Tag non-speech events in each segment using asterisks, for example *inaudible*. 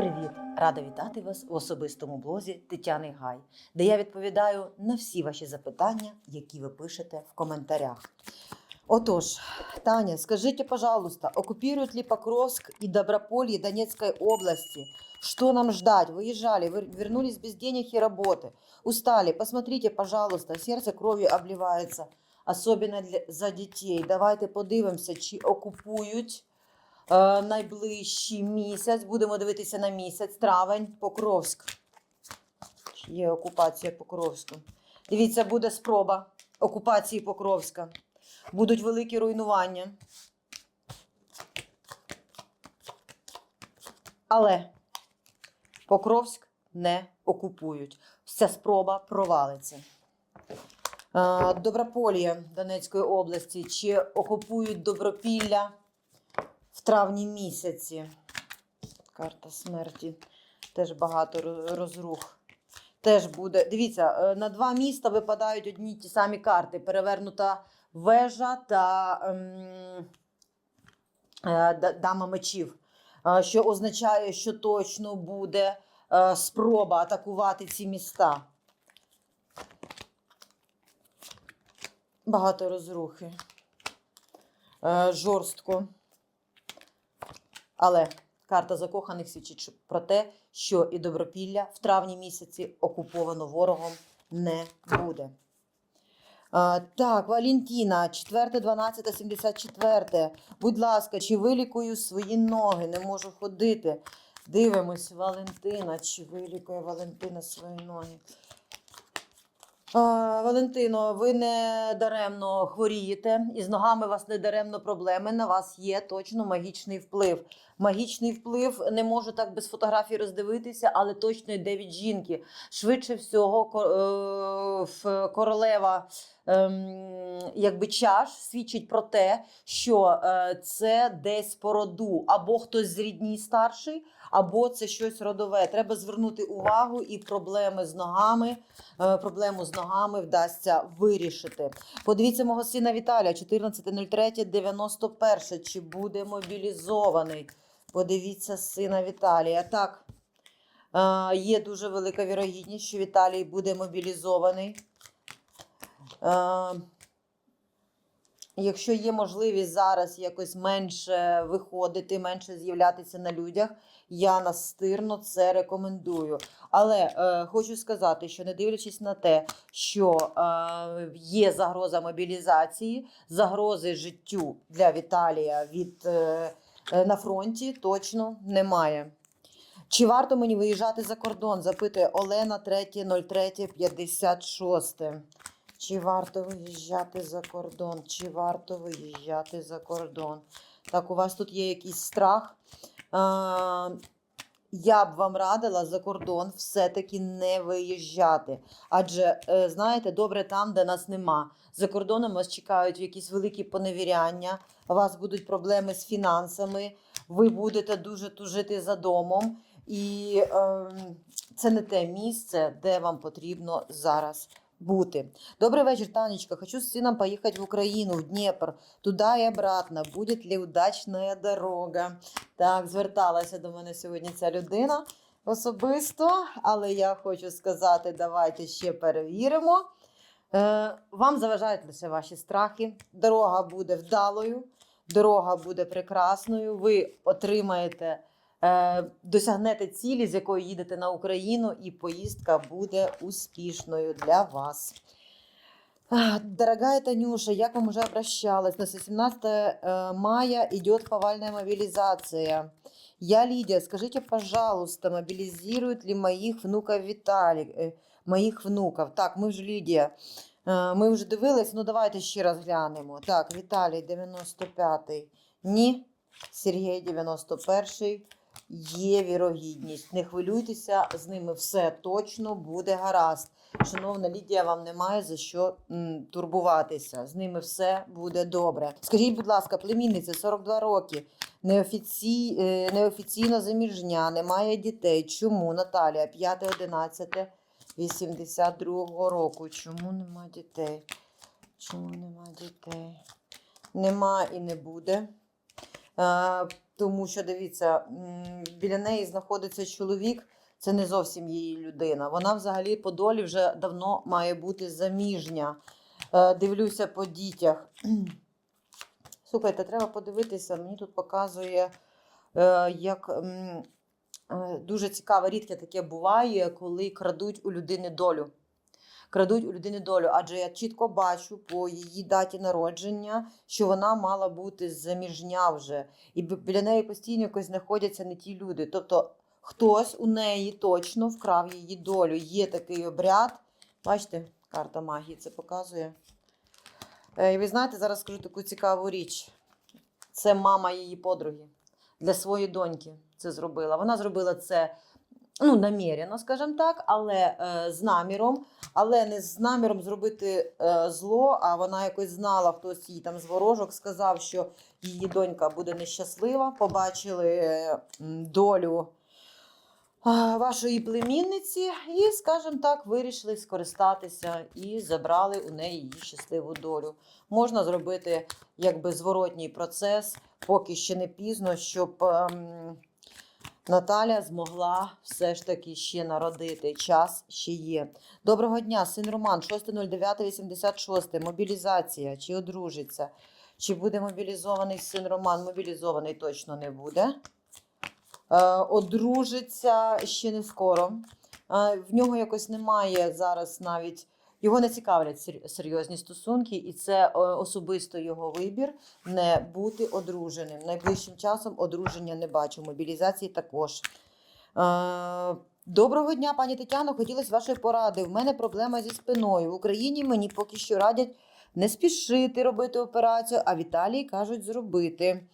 привіт! Рада вітати вас у особистому блозі Тетяни Гай, де я відповідаю на всі ваші запитання, які ви пишете в коментарях. Отож, Таня, скажите, пожалуйста, оккупируют ли Покровск и Доброполье Донецкой области? Что нам ждать? Выезжали, вы- вернулись без денег и работы. Устали. Посмотрите, пожалуйста, сердце кровью обливается, особенно для, за дітей. Давайте подивимося, чи окупують е, найближчий місяць. Будемо дивитися на місяць, травень, Покровськ. Є окупація Покровська. Дивіться, буде спроба окупації Покровська. Будуть великі руйнування. Але Покровськ не окупують. Ця спроба провалиться. Е, Доброполье Донецької області. Чи окупують Добропілля травні місяці? Карта смерті. Теж багато розрух. Теж буде. Дивіться, е, на два міста випадають одні ті самі карти. Перевернута вежа та ем, е, дама мечів. Е, Що означає, що точно буде е, спроба атакувати ці міста. Багато розрухи. Е, Жорстко. Але карта закоханих свідчить про те, що і Добропілля в травні місяці окуповано ворогом не буде. А, так, Валентіна, 4, 12, 74. Будь ласка, чи вилікую свої ноги? Не можу ходити. Дивимось, Валентина, чи вилікує Валентина свої ноги. А, Валентино, ви не даремно хворієте, і з ногами у вас не даремно проблеми. На вас є точно магічний вплив. Магічний вплив не можу так без фотографій роздивитися, але точно йде від жінки. Швидше всього, е, королева ем, якби чаш свідчить про те, що е, це десь по роду, або хтось з рідній старший, або це щось родове. Треба звернути увагу і проблеми з ногами. е, Проблему з ногами вдасться вирішити. Подивіться мого сина Віталія, 14.03.91. Чи буде мобілізований? Подивіться сина Віталія. Так, є дуже велика вірогідність, що Віталій буде мобілізований. Якщо є можливість зараз якось менше виходити, менше з'являтися на людях, я настирно це рекомендую. Але е, хочу сказати, що не дивлячись на те, що е, є загроза мобілізації, загрози життю для Віталія від е, на фронті точно немає. Чи варто мені виїжджати за кордон? запитує Олена 3.03.56. Чи варто виїжджати за кордон? Чи варто виїжджати за кордон? Так, у вас тут є якийсь страх. Я б вам радила за кордон все-таки не виїжджати. Адже, е, знаєте, добре там, де нас нема. За кордоном вас чекають якісь великі поневіряння, у вас будуть проблеми з фінансами, ви будете дуже тужити за домом. І е, це не те місце, де вам потрібно зараз бути. Добрий вечір, Танечка. Хочу с сыном поехать в Украину, в Дніпр, туди і обратно. Буде ли удачна дорога? Так, зверталася до мене сьогодні ця людина особисто, але я хочу сказати, давайте ще перевіримо. Е, вам заважають лише ваші страхи. Дорога буде вдалою, дорога буде прекрасною. Ви отримаєте, досягнете цілі, з якої їдете на Україну, і поїздка буде успішною для вас. Дорогая Танюша, я к вам уже обращалась. На 18 э, мая идет повальная мобилизация. Я Лидия, скажите, пожалуйста, мобилизируют ли моих внуков Виталий, э, моїх внуків? Так, ми вже Лідія. Е, Ми вже дивились, ну давайте ще раз глянемо. Так, Віталій 95-й. Ні. Сергій 91-й. Є вірогідність. Не хвилюйтеся, з ними все точно буде гаразд. Шановна Лідія, вам немає за що м, турбуватися. З ними все буде добре. Скажіть, будь ласка, племінниця 42 роки, неофіці... е, неофіційно заміжня, немає дітей. Чому Наталія 5-11 82 року? Чому нема дітей? Чому нема дітей? Нема і не буде. Тому що дивіться, біля неї знаходиться чоловік, це не зовсім її людина. Вона взагалі по долі вже давно має бути заміжня. Е, Дивлюся по дітях. *clears throat* Слухайте, треба подивитися. Мені тут показує, е, як е, дуже цікаве, рідке таке буває, коли крадуть у людини долю. Крадуть у людини долю, адже я чітко бачу по її даті народження, що вона мала бути заміжня вже, і біля неї постійно якось знаходяться не ті люди. Тобто хтось у неї точно вкрав її долю. Є такий обряд. Бачите, карта магії це показує. Е, І ви знаєте, зараз скажу таку цікаву річ. Це мама її подруги для своєї доньки це зробила. Вона зробила це ну, намірено, скажімо так, але е, з наміром, але не з наміром зробити е, зло, а вона якось знала, хтось їй там з ворожок сказав, що її донька буде нещаслива. Побачили е, долю вашої племінниці, і, скажімо так, вирішили скористатися і забрали у неї її щасливу долю. Можна зробити якби зворотній процес, поки ще не пізно, щоб ем, Наталя змогла все ж таки ще народити. Час ще є. Доброго дня, син Роман, 6.09.86. Мобілізація. Чи одружиться? Чи буде мобілізований син Роман? Мобілізований точно не буде. Е, одружиться ще не скоро. Е, в нього якось немає зараз навіть. Його не цікавлять серйозні стосунки, і це е, особисто його вибір не бути одруженим. Найближчим часом одруження не бачу. Мобілізації також. Е, Доброго дня, пані Тетяно. Хотілося вашої поради. В мене проблема зі спиною. В Україні мені поки що радять не спішити робити операцію, а в Італії кажуть зробити.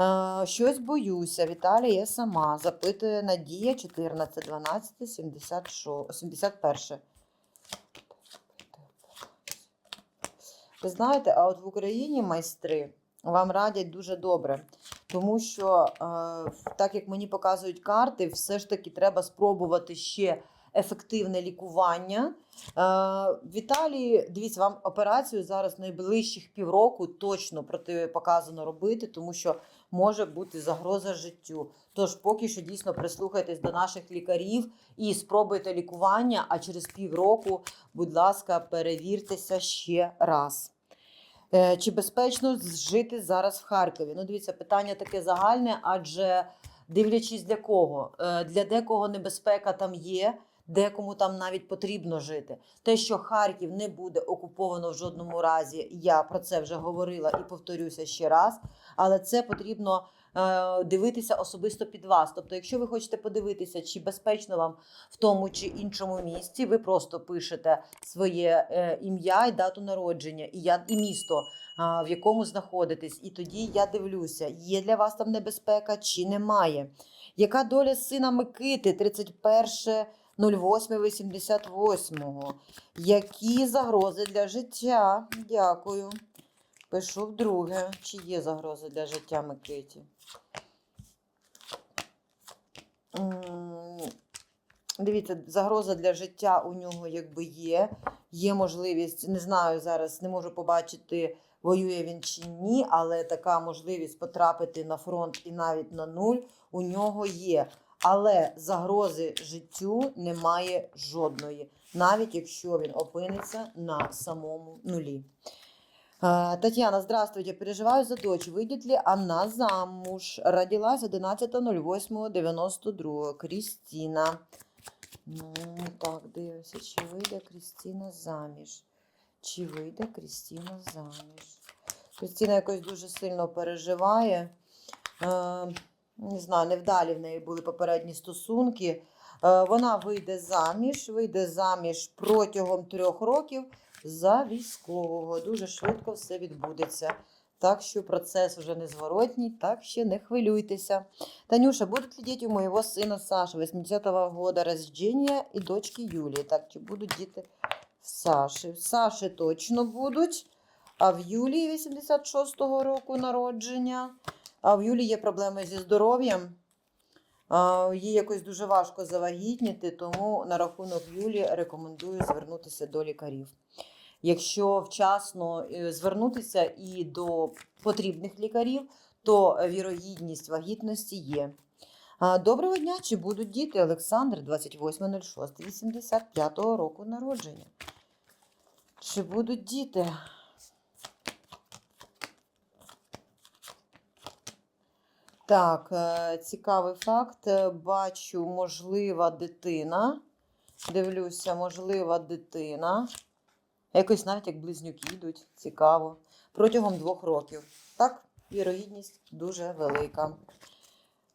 Е, Щось боюся. В Італії я сама. Запитує Надія 14 12 76, 71. Ви знаєте, а от в Україні майстри вам радять дуже добре, тому що, е, так як мені показують карти, все ж таки треба спробувати ще ефективне лікування. Е, в Італії, дивіться, вам операцію зараз найближчих півроку точно протипоказано робити, тому що може бути загроза життю. Тож поки що дійсно прислухайтесь до наших лікарів і спробуйте лікування, а через півроку будь ласка, перевіртеся ще раз. Е, Чи безпечно жити зараз в Харкові? Ну, дивіться, питання таке загальне, адже дивлячись для кого, Е, для декого небезпека там є, декому там навіть потрібно жити. Те, що Харків не буде окуповано в жодному разі, я про це вже говорила і повторюся ще раз. Але це потрібно е, дивитися особисто під вас. Тобто, якщо ви хочете подивитися, чи безпечно вам в тому чи іншому місці, ви просто пишете своє е, ім'я і дату народження, і я і місто, а, в якому знаходитесь. І тоді я дивлюся, є для вас там небезпека чи немає. Яка доля сина Микити 31 08.88? Які загрози для життя? Дякую. Пишу вдруге, чи є загрози для життя Микиті. Дивіться, загроза для життя у нього якби є. Є можливість, не знаю зараз, не можу побачити, воює він чи ні, але така можливість потрапити на фронт і навіть на нуль у нього є. Але загрози життю немає жодної, навіть якщо він опиниться на самому нулі. А, Татьяна, здравствуйте. Переживаю за дочь. Выйдет ли она замуж? Родилась 11.08.92. Кристина. Ну, так, дивимося, чи вийде Крістіна заміж? Чи вийде Крістіна заміж? Крістіна якось дуже сильно переживає. Не знаю, невдалі в неї були попередні стосунки. Е, вона вийде заміж, вийде заміж протягом трьох років за військового. Дуже швидко все відбудеться. Так що процес вже незворотній, так що не хвилюйтеся. Танюша, будут ли дети у моего сына Саши 80-го года рождения и дочки Юлії? Так, чи будуть діти в Саші? В Саші точно будуть, а в Юлії 86-го року народження. А в Юлії є проблеми зі здоров'ям. Їй якось дуже важко завагітніти, тому на рахунок Юлі рекомендую звернутися до лікарів. Якщо вчасно е, звернутися і до потрібних лікарів, то вірогідність вагітності є. Доброго дня! Чи будуть діти? Олександр, 28.06.85 року народження. Чи будуть діти? Так, е, цікавий факт. Е, Бачу, можлива дитина. Дивлюся, можлива дитина. Якось навіть як близнюки йдуть. Цікаво. Протягом двох років. Так, вірогідність дуже велика.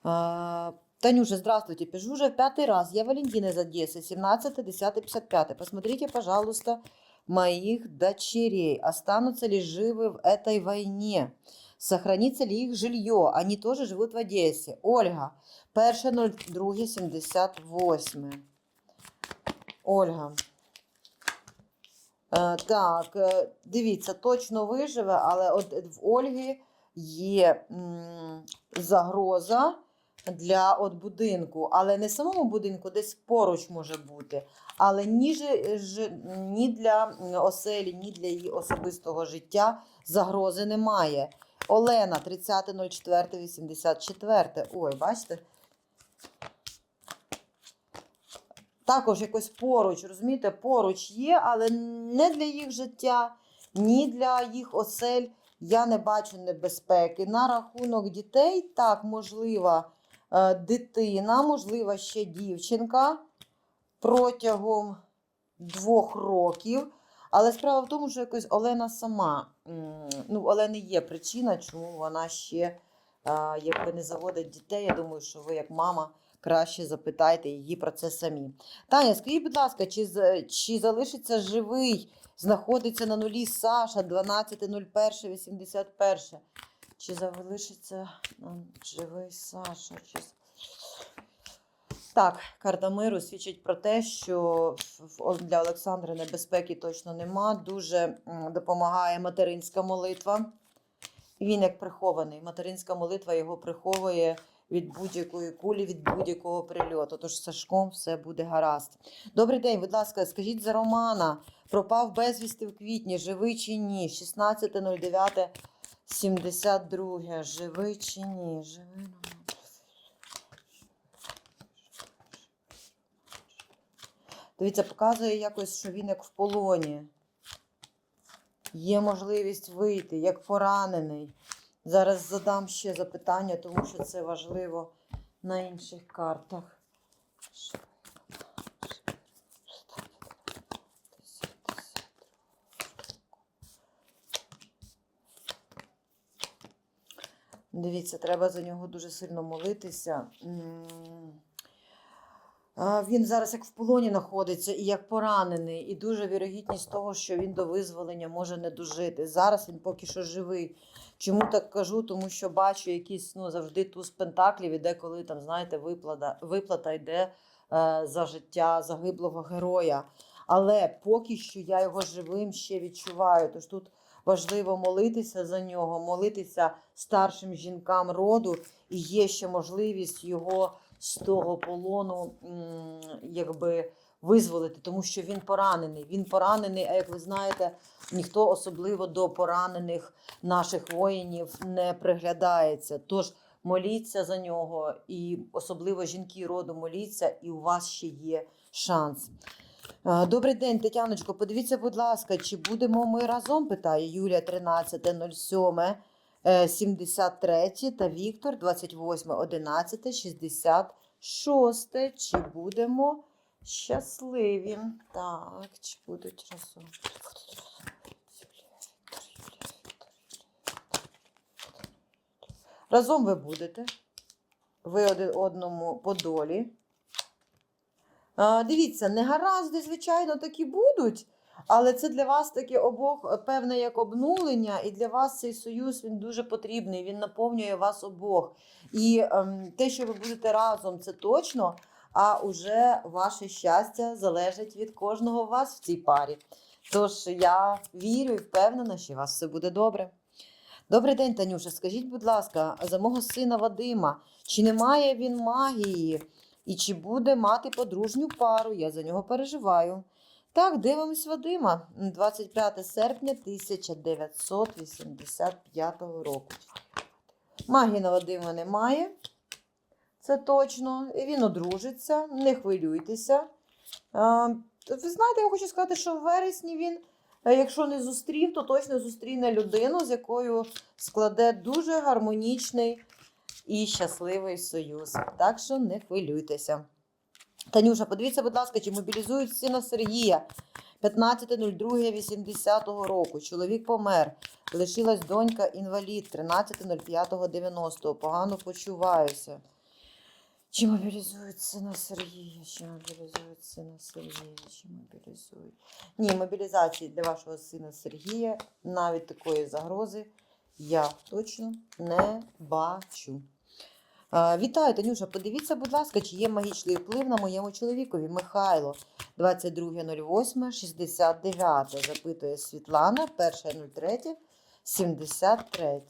А, Танюша, здравствуйте. Пишу уже в пятый раз. Я Валентина из Одессы, 17 10 55 Посмотрите, пожалуйста, моих дочерей. Останутся ли живы в этой войне? Сохранится ли их жилье? Они тоже живут в Одессе. Ольга, 1.02.78. Ольга. Е, так, е, дивіться, точно виживе, але от в Ольги є загроза для от будинку, але не самому будинку, десь поруч може бути. Але ні, ж- ні для оселі, ні для її особистого життя загрози немає. Олена, 30.04.84. Ой, бачите? Також якось поруч, розумієте, поруч є, але не для їх життя, ні для їх осель я не бачу небезпеки. На рахунок дітей, так, можлива е, дитина, можлива ще дівчинка протягом двох років. Але справа в тому, що якось Олена сама, ну, у Олени є причина, чому вона ще якби не заводить дітей. Я думаю, що ви, як мама, краще запитайте її про це самі. Таня, скажіть, будь ласка, чи, чи залишиться живий знаходиться на нулі Саша 12.01.81. Чи залишиться живий Саша? Чи... Так, карта миру свідчить про те, що для Олександра небезпеки точно нема. Дуже допомагає материнська молитва. Він як прихований. Материнська молитва його приховує від будь-якої кулі, від будь-якого прильоту. Тож Сашком все буде гаразд. Добрий день, будь ласка, скажіть за Романа. Пропав безвісти в квітні, живий чи ні? 16.09.72. Живий чи ні? Живий Дивіться, показує якось, що він як в полоні. Є можливість вийти, як поранений. Зараз задам ще запитання, тому що це важливо на інших картах. Дивіться, треба за нього дуже сильно молитися. Він зараз як в полоні знаходиться і як поранений, і дуже вірогідність того, що він до визволення може не дожити. Зараз він поки що живий. Чому так кажу? Тому що бачу якісь ну, завжди туз пентаклів, іде, коли там, знаєте, виплата, виплата йде е, за життя загиблого героя. Але поки що я його живим ще відчуваю. Тож тут важливо молитися за нього, молитися старшим жінкам роду, і є ще можливість його з того полону якби визволити, тому що він поранений. Він поранений, а як ви знаєте, ніхто особливо до поранених наших воїнів не приглядається. Тож моліться за нього, і особливо жінки роду моліться, і у вас ще є шанс. Добрий день, Тетяночко. Подивіться, будь ласка, чи будемо ми разом? питає Юлія 13.07. е, 73 та Віктор 28.11.66. Чи будемо щасливі? Так, чи будуть разом? Разом ви будете. Ви один одному по долі. Дивіться, негаразди, звичайно, такі будуть, але це для вас таке обох певне як обнулення, і для вас цей союз він дуже потрібний, він наповнює вас обох. І ем, те, що ви будете разом, це точно. А уже ваше щастя залежить від кожного вас в цій парі. Тож я вірю і впевнена, що у вас все буде добре. Добрий день, Танюша. Скажіть, будь ласка, за мого сина Вадима, чи немає він магії? І чи буде мати подружню пару? Я за нього переживаю. Так, дивимось Вадима. 25 серпня 1985 року. Магії на Вадима немає. Це точно. Він одружиться, не хвилюйтеся. Ви знаєте, я хочу сказати, що в вересні він, е, якщо не зустрів, то точно зустріне людину, з якою складе дуже гармонічний і щасливий союз. Так що не хвилюйтеся. Танюша, подивіться, будь ласка, чи мобілізують сина Сергія 15.02.80 року. Чоловік помер. Лишилась донька інвалід 13.05.90. Погано почуваюся. Чи мобілізують сина Сергія? Чи мобілізують сина Сергія? Чи мобілізують? Ні, мобілізації для вашого сина Сергія навіть такої загрози я точно не бачу. Вітаю, Танюша. Подивіться, будь ласка, чи є магічний вплив на моєму чоловікові. Михайло, 22.08.69. Запитує Світлана, 1.03. 73.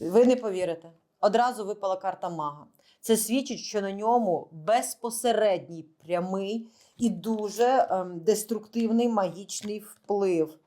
Ви не повірите. Одразу випала карта мага. Це свідчить, що на ньому безпосередній прямий і дуже ем, деструктивний магічний вплив.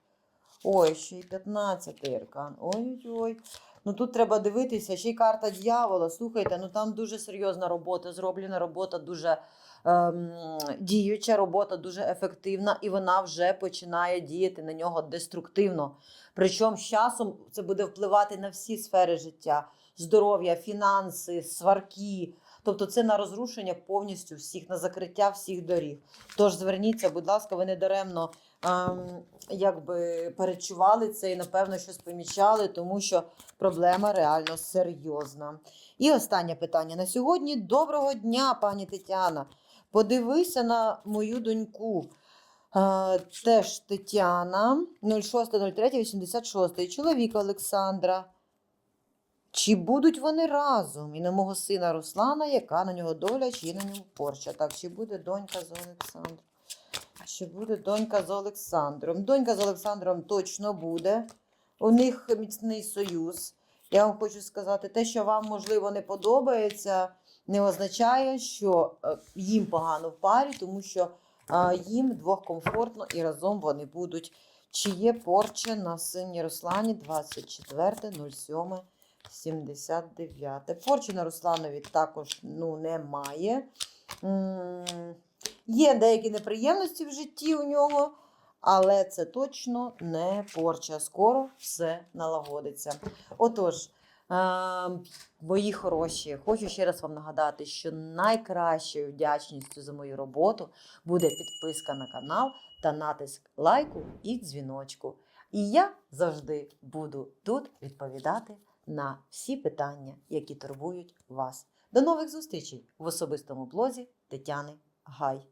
Ой, ще й 15 аркан. Ой-ой-ой. Ну тут треба дивитися, ще й карта дьявола. Слухайте, ну там дуже серйозна робота, зроблена робота дуже ем, діюча, робота дуже ефективна, і вона вже починає діяти на нього деструктивно. Причому з часом це буде впливати на всі сфери життя: здоров'я, фінанси, сварки. Тобто це на розрушення повністю всіх, на закриття всіх доріг. Тож зверніться, будь ласка, ви не даремно ем, якби перечували це і, напевно, щось помічали, тому що проблема реально серйозна. І останнє питання на сьогодні. Доброго дня, пані Тетяна. Подивися на мою доньку. Е, теж Тетяна, 06.03.86. Чоловіка Олександра. Чи будуть вони разом? І на мого сина Руслана, яка на нього доля, чи на ньому порча. Так, чи буде донька з Олександром? Чи буде донька з Олександром? Донька з Олександром точно буде. У них міцний союз. Я вам хочу сказати, те, що вам, можливо, не подобається, не означає, що е, їм погано в парі, тому що їм двох комфортно і разом вони будуть. Чи є порча на сині Руслані 24.07. 79. Порчі на Русланові також ну, немає. Є деякі неприємності в житті у нього, але це точно не порча. Скоро все налагодиться. Отож, е, мої хороші, хочу ще раз вам нагадати, що найкращою вдячністю за мою роботу буде підписка на канал та натиск лайку і дзвіночку. І я завжди буду тут відповідати на всі питання, які турбують вас. До нових зустрічей в особистому блозі Тетяни Гай.